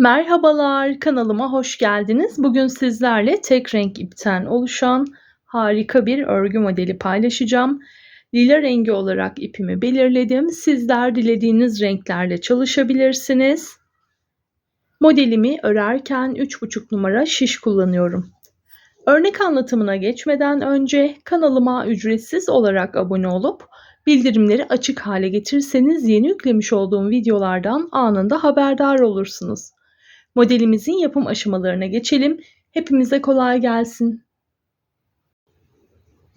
Merhabalar, kanalıma hoş geldiniz. Bugün sizlerle tek renk ipten oluşan harika bir örgü modeli paylaşacağım. Lila rengi olarak ipimi belirledim. Sizler dilediğiniz renklerle çalışabilirsiniz. Modelimi örerken 3,5 numara şiş kullanıyorum. Örnek anlatımına geçmeden önce kanalıma ücretsiz olarak abone olup bildirimleri açık hale getirirseniz yeni yüklemiş olduğum videolardan anında haberdar olursunuz. Modelimizin yapım aşamalarına geçelim. Hepimize kolay gelsin.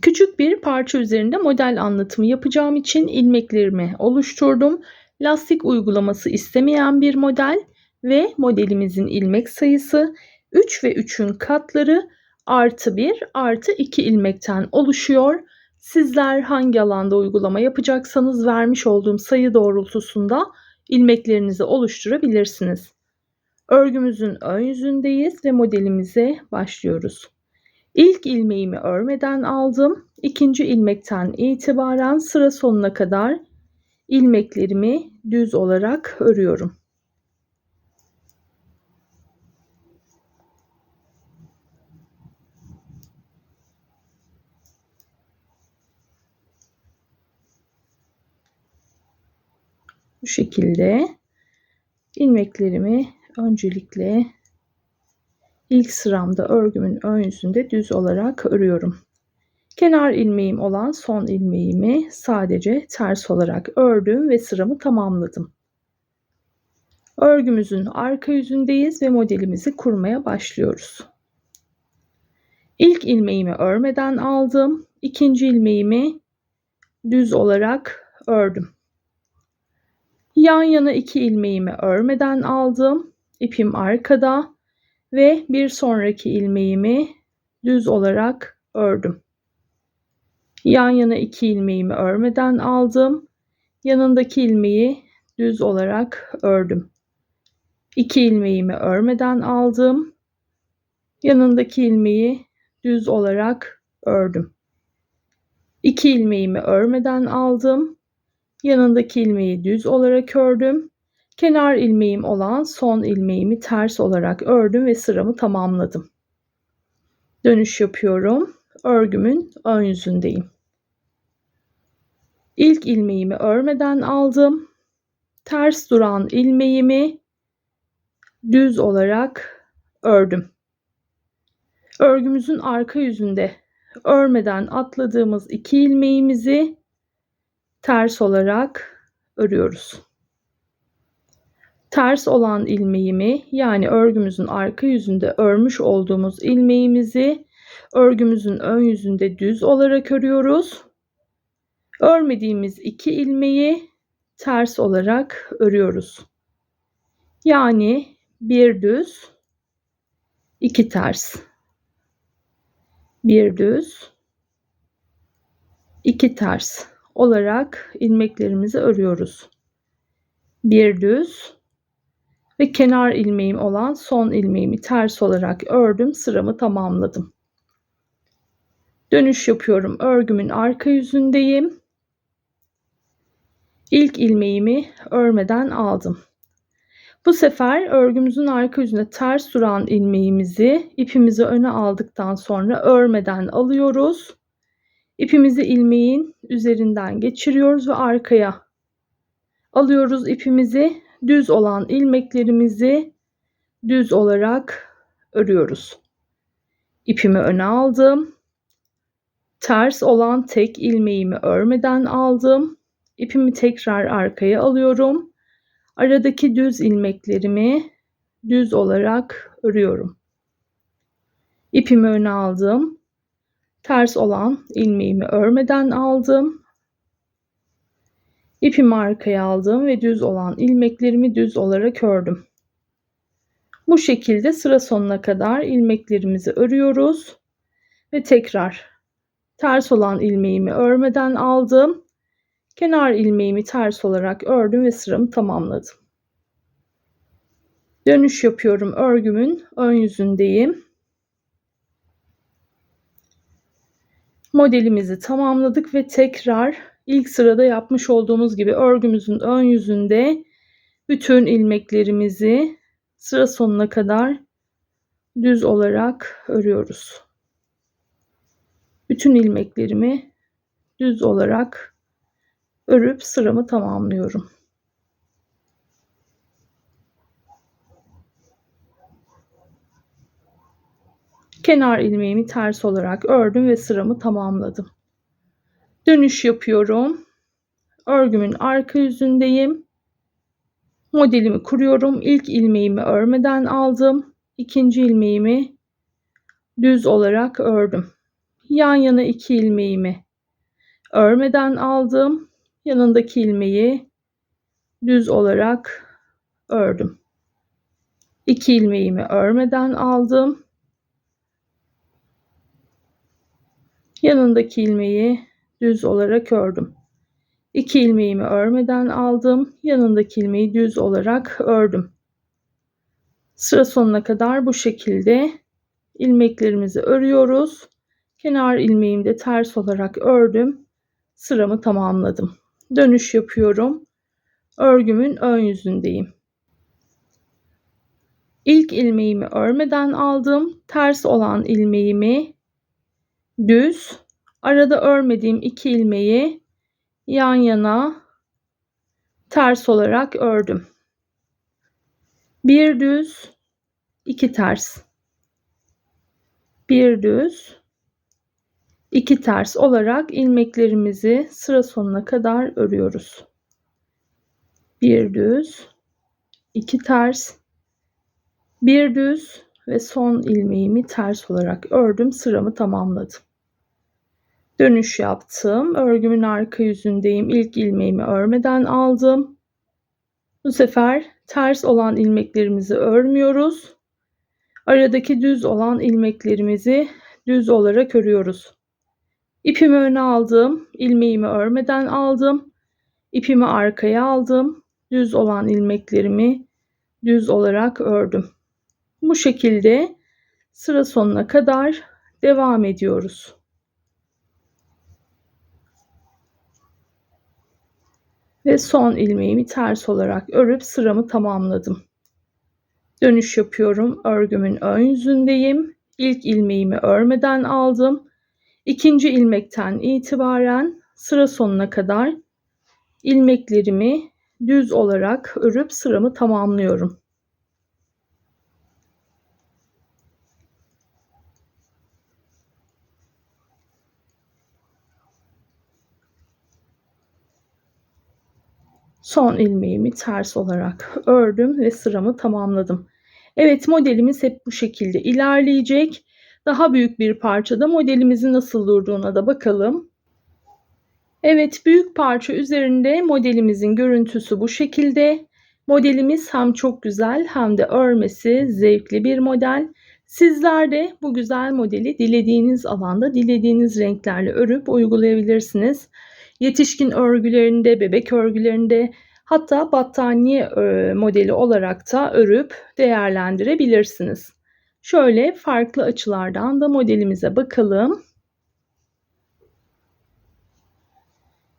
Küçük bir parça üzerinde model anlatımı yapacağım için ilmeklerimi oluşturdum. Lastik uygulaması istemeyen bir model ve modelimizin ilmek sayısı 3 ve 3'ün katları artı 1 artı 2 ilmekten oluşuyor. Sizler hangi alanda uygulama yapacaksanız vermiş olduğum sayı doğrultusunda ilmeklerinizi oluşturabilirsiniz. Örgümüzün ön yüzündeyiz ve modelimize başlıyoruz. İlk ilmeğimi örmeden aldım. İkinci ilmekten itibaren sıra sonuna kadar ilmeklerimi düz olarak örüyorum. Bu şekilde ilmeklerimi öncelikle ilk sıramda örgümün ön yüzünde düz olarak örüyorum. Kenar ilmeğim olan son ilmeğimi sadece ters olarak ördüm ve sıramı tamamladım. Örgümüzün arka yüzündeyiz ve modelimizi kurmaya başlıyoruz. İlk ilmeğimi örmeden aldım. İkinci ilmeğimi düz olarak ördüm. Yan yana iki ilmeğimi örmeden aldım ipim arkada ve bir sonraki ilmeğimi düz olarak ördüm. Yan yana iki ilmeğimi örmeden aldım. Yanındaki ilmeği düz olarak ördüm. İki ilmeğimi örmeden aldım. Yanındaki ilmeği düz olarak ördüm. İki ilmeğimi örmeden aldım. Yanındaki ilmeği düz olarak ördüm. Kenar ilmeğim olan son ilmeğimi ters olarak ördüm ve sıramı tamamladım. Dönüş yapıyorum. Örgümün ön yüzündeyim. İlk ilmeğimi örmeden aldım. Ters duran ilmeğimi düz olarak ördüm. Örgümüzün arka yüzünde örmeden atladığımız iki ilmeğimizi ters olarak örüyoruz. Ters olan ilmeğimi yani örgümüzün arka yüzünde örmüş olduğumuz ilmeğimizi örgümüzün ön yüzünde düz olarak örüyoruz. Örmediğimiz iki ilmeği ters olarak örüyoruz. Yani bir düz, iki ters. Bir düz, iki ters olarak ilmeklerimizi örüyoruz. Bir düz, ve kenar ilmeğim olan son ilmeğimi ters olarak ördüm. Sıramı tamamladım. Dönüş yapıyorum. Örgümün arka yüzündeyim. İlk ilmeğimi örmeden aldım. Bu sefer örgümüzün arka yüzüne ters duran ilmeğimizi ipimizi öne aldıktan sonra örmeden alıyoruz. İpimizi ilmeğin üzerinden geçiriyoruz ve arkaya alıyoruz ipimizi düz olan ilmeklerimizi düz olarak örüyoruz. İpimi öne aldım. Ters olan tek ilmeğimi örmeden aldım. İpimi tekrar arkaya alıyorum. Aradaki düz ilmeklerimi düz olarak örüyorum. İpimi öne aldım. Ters olan ilmeğimi örmeden aldım. İpimi arkaya aldım ve düz olan ilmeklerimi düz olarak ördüm. Bu şekilde sıra sonuna kadar ilmeklerimizi örüyoruz ve tekrar ters olan ilmeğimi örmeden aldım. Kenar ilmeğimi ters olarak ördüm ve sıramı tamamladım. Dönüş yapıyorum. Örgümün ön yüzündeyim. Modelimizi tamamladık ve tekrar ilk sırada yapmış olduğumuz gibi örgümüzün ön yüzünde bütün ilmeklerimizi sıra sonuna kadar düz olarak örüyoruz. Bütün ilmeklerimi düz olarak örüp sıramı tamamlıyorum. Kenar ilmeğimi ters olarak ördüm ve sıramı tamamladım. Dönüş yapıyorum. Örgümün arka yüzündeyim. Modelimi kuruyorum. İlk ilmeğimi örmeden aldım. İkinci ilmeğimi düz olarak ördüm. Yan yana iki ilmeğimi örmeden aldım. Yanındaki ilmeği düz olarak ördüm. İki ilmeğimi örmeden aldım. Yanındaki ilmeği düz olarak ördüm. 2 ilmeğimi örmeden aldım. Yanındaki ilmeği düz olarak ördüm. Sıra sonuna kadar bu şekilde ilmeklerimizi örüyoruz. Kenar ilmeğimi de ters olarak ördüm. Sıramı tamamladım. Dönüş yapıyorum. Örgümün ön yüzündeyim. İlk ilmeğimi örmeden aldım. Ters olan ilmeğimi düz, arada örmediğim iki ilmeği yan yana ters olarak ördüm. Bir düz, iki ters. Bir düz, iki ters olarak ilmeklerimizi sıra sonuna kadar örüyoruz. Bir düz, iki ters, bir düz ve son ilmeğimi ters olarak ördüm. Sıramı tamamladım. Dönüş yaptım. Örgümün arka yüzündeyim. İlk ilmeğimi örmeden aldım. Bu sefer ters olan ilmeklerimizi örmüyoruz. Aradaki düz olan ilmeklerimizi düz olarak örüyoruz. İpimi öne aldım. ilmeğimi örmeden aldım. İpimi arkaya aldım. Düz olan ilmeklerimi düz olarak ördüm. Bu şekilde sıra sonuna kadar devam ediyoruz. Ve son ilmeğimi ters olarak örüp sıramı tamamladım. Dönüş yapıyorum. Örgümün ön yüzündeyim. İlk ilmeğimi örmeden aldım. İkinci ilmekten itibaren sıra sonuna kadar ilmeklerimi düz olarak örüp sıramı tamamlıyorum. Son ilmeğimi ters olarak ördüm ve sıramı tamamladım. Evet modelimiz hep bu şekilde ilerleyecek. Daha büyük bir parçada modelimizin nasıl durduğuna da bakalım. Evet büyük parça üzerinde modelimizin görüntüsü bu şekilde. Modelimiz hem çok güzel hem de örmesi zevkli bir model. Sizler de bu güzel modeli dilediğiniz alanda dilediğiniz renklerle örüp uygulayabilirsiniz yetişkin örgülerinde, bebek örgülerinde hatta battaniye modeli olarak da örüp değerlendirebilirsiniz. Şöyle farklı açılardan da modelimize bakalım.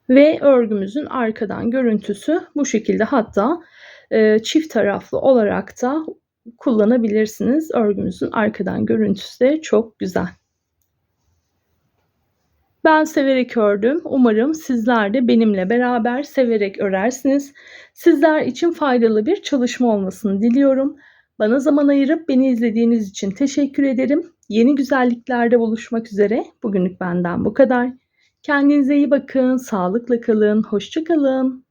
Ve örgümüzün arkadan görüntüsü bu şekilde hatta çift taraflı olarak da kullanabilirsiniz. Örgümüzün arkadan görüntüsü de çok güzel. Ben severek ördüm. Umarım sizler de benimle beraber severek örersiniz. Sizler için faydalı bir çalışma olmasını diliyorum. Bana zaman ayırıp beni izlediğiniz için teşekkür ederim. Yeni güzelliklerde buluşmak üzere. Bugünlük benden bu kadar. Kendinize iyi bakın, sağlıkla kalın, hoşçakalın.